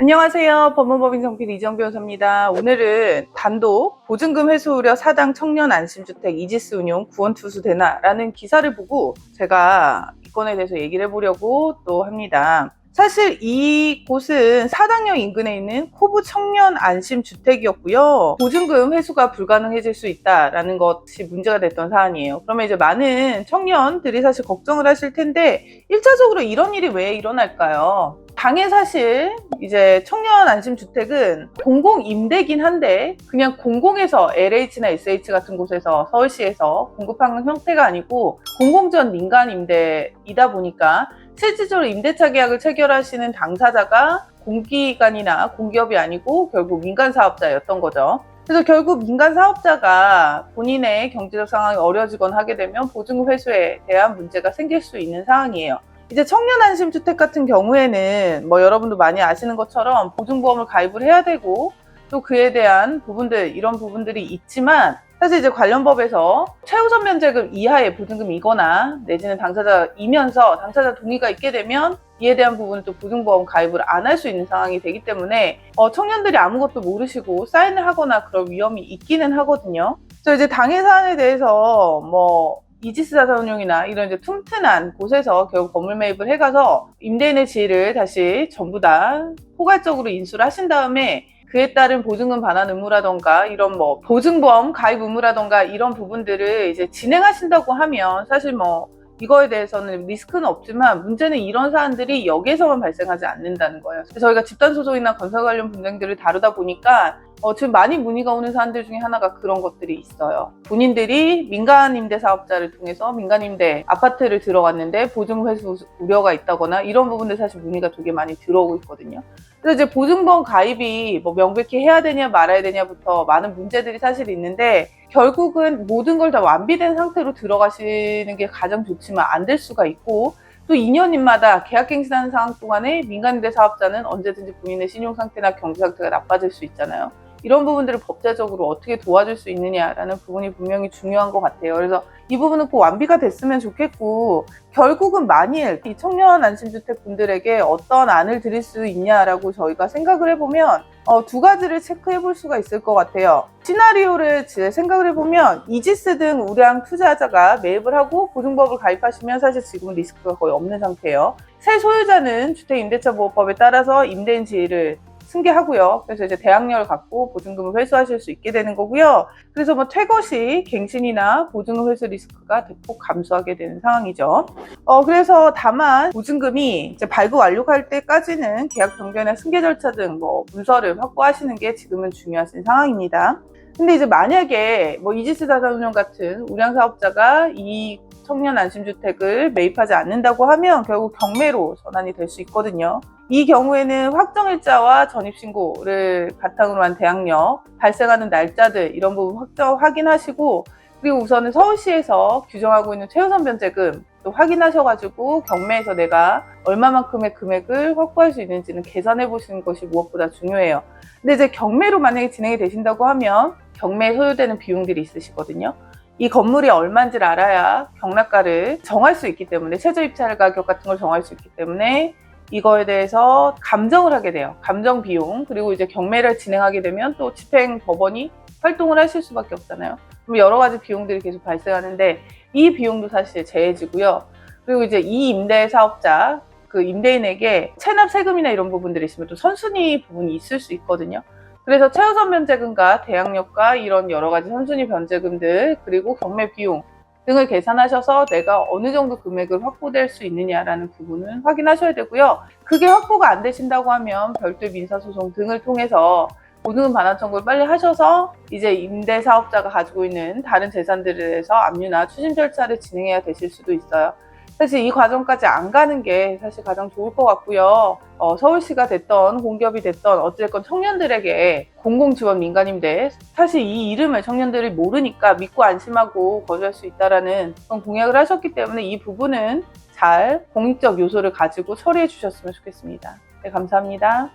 안녕하세요. 법무법인 정필 이정 변호사입니다. 오늘은 단독 보증금 회수 우려 사당 청년 안심주택 이지스 운용 구원 투수 되나라는 기사를 보고 제가 이 건에 대해서 얘기를 해보려고 또 합니다. 사실 이곳은 사당역 인근에 있는 코부 청년 안심 주택이었고요. 보증금 회수가 불가능해질 수 있다라는 것이 문제가 됐던 사안이에요. 그러면 이제 많은 청년들이 사실 걱정을 하실 텐데 1차적으로 이런 일이 왜 일어날까요? 당해 사실 이제 청년 안심주택은 공공 임대긴 한데 그냥 공공에서 LH나 SH 같은 곳에서 서울시에서 공급하는 형태가 아니고 공공전 민간 임대이다 보니까 실질적으로 임대차 계약을 체결하시는 당사자가 공기관이나 공기업이 아니고 결국 민간 사업자였던 거죠. 그래서 결국 민간 사업자가 본인의 경제적 상황이 어려지거나 하게 되면 보증금 회수에 대한 문제가 생길 수 있는 상황이에요. 이제 청년 안심 주택 같은 경우에는 뭐 여러분도 많이 아시는 것처럼 보증보험을 가입을 해야 되고 또 그에 대한 부분들 이런 부분들이 있지만 사실 이제 관련 법에서 최우선 면제금 이하의 보증금이거나 내지는 당사자이면서 당사자 동의가 있게 되면 이에 대한 부분은 또 보증보험 가입을 안 할 수 있는 상황이 되기 때문에 어, 청년들이 아무것도 모르시고 사인을 하거나 그럴 위험이 있기는 하거든요. 그래서 이제 당해 사안에 대해서 뭐 이지스 자산운용이나 이런 이제 튼튼한 곳에서 결국 건물 매입을 해가서 임대인의 지위를 다시 전부 다 포괄적으로 인수를 하신 다음에 그에 따른 보증금 반환 의무라던가 이런 뭐 보증보험 가입 의무라던가 이런 부분들을 이제 진행하신다고 하면 사실 뭐 이거에 대해서는 리스크는 없지만 문제는 이런 사안들이 여기에서만 발생하지 않는다는 거예요. 그래서 저희가 집단 소송이나 건설 관련 분쟁들을 다루다 보니까 어, 지금 많이 문의가 오는 사안들 중에 하나가 그런 것들이 있어요. 본인들이 민간 임대 사업자를 통해서 민간 임대 아파트를 들어갔는데 보증 회수 우려가 있다거나 이런 부분들 사실 문의가 되게 많이 들어오고 있거든요. 그래서 이제 보증보험 가입이 뭐 명백히 해야 되냐 말아야 되냐부터 많은 문제들이 사실 있는데 결국은 모든 걸 다 완비된 상태로 들어가시는 게 가장 좋지만 안 될 수가 있고 또 2년인마다 계약갱신하는 상황 동안에 민간임대 사업자는 언제든지 본인의 신용 상태나 경제 상태가 나빠질 수 있잖아요. 이런 부분들을 법제적으로 어떻게 도와줄 수 있느냐라는 부분이 분명히 중요한 것 같아요. 그래서 이 부분은 꼭 완비가 됐으면 좋겠고 결국은 만일 이 청년 안심주택 분들에게 어떤 안을 드릴 수 있냐라고 저희가 생각을 해보면 어, 두 가지를 체크해 볼 수가 있을 것 같아요. 시나리오를 생각을 해보면 이지스 등 우량 투자자가 매입을 하고 보증법을 가입하시면 사실 지금은 리스크가 거의 없는 상태예요. 새 소유자는 주택임대차 보호법에 따라서 임대인 지위를 승계하고요. 그래서 이제 대항력을 갖고 보증금을 회수하실 수 있게 되는 거고요. 그래서 뭐 퇴거 시 갱신이나 보증금 회수 리스크가 대폭 감소하게 되는 상황이죠. 어, 그래서 다만 보증금이 이제 발급 완료할 때까지는 계약 변경이나 승계 절차 등 뭐 문서를 확보하시는 게 지금은 중요하신 상황입니다. 근데 이제 만약에 뭐 이지스 자산운용 같은 우량 사업자가 이 청년 안심주택을 매입하지 않는다고 하면 결국 경매로 전환이 될 수 있거든요. 이 경우에는 확정일자와 전입신고를 바탕으로 한 대항력, 발생하는 날짜들 이런 부분 확정 확인하시고 그리고 우선은 서울시에서 규정하고 있는 최우선 변제금 또 확인하셔가지고 경매에서 내가 얼마만큼의 금액을 확보할 수 있는지는 계산해 보시는 것이 무엇보다 중요해요. 근데 이제 경매로 만약에 진행이 되신다고 하면 경매에 소요되는 비용들이 있으시거든요. 이 건물이 얼마인지를 알아야 경락가를 정할 수 있기 때문에 최저 입찰 가격 같은 걸 정할 수 있기 때문에 이거에 대해서 감정을 하게 돼요. 감정 비용 그리고 이제 경매를 진행하게 되면 또 집행 법원이 활동을 하실 수밖에 없잖아요. 그럼 여러 가지 비용들이 계속 발생하는데 이 비용도 사실 제해지고요. 그리고 이제 이 임대 사업자 그 임대인에게 체납 세금이나 이런 부분들이 있으면 또 선순위 부분이 있을 수 있거든요. 그래서 최우선 변제금과 대항력과 이런 여러 가지 선순위 변제금들 그리고 경매 비용 등을 계산하셔서 내가 어느 정도 금액을 확보될 수 있느냐라는 부분은 확인하셔야 되고요. 그게 확보가 안 되신다고 하면 별도의 민사소송 등을 통해서 보증금 반환 청구를 빨리 하셔서 이제 임대 사업자가 가지고 있는 다른 재산들에 대해서 압류나 추심 절차를 진행해야 되실 수도 있어요. 사실 이 과정까지 안 가는 게 사실 가장 좋을 것 같고요. 어, 서울시가 됐던 공기업이 됐던 어쨌건 청년들에게 공공지원 민간임대 사실 이 이름을 청년들이 모르니까 믿고 안심하고 거주할 수 있다라는 그런 공약을 하셨기 때문에 이 부분은 잘 공익적 요소를 가지고 처리해 주셨으면 좋겠습니다. 네, 감사합니다.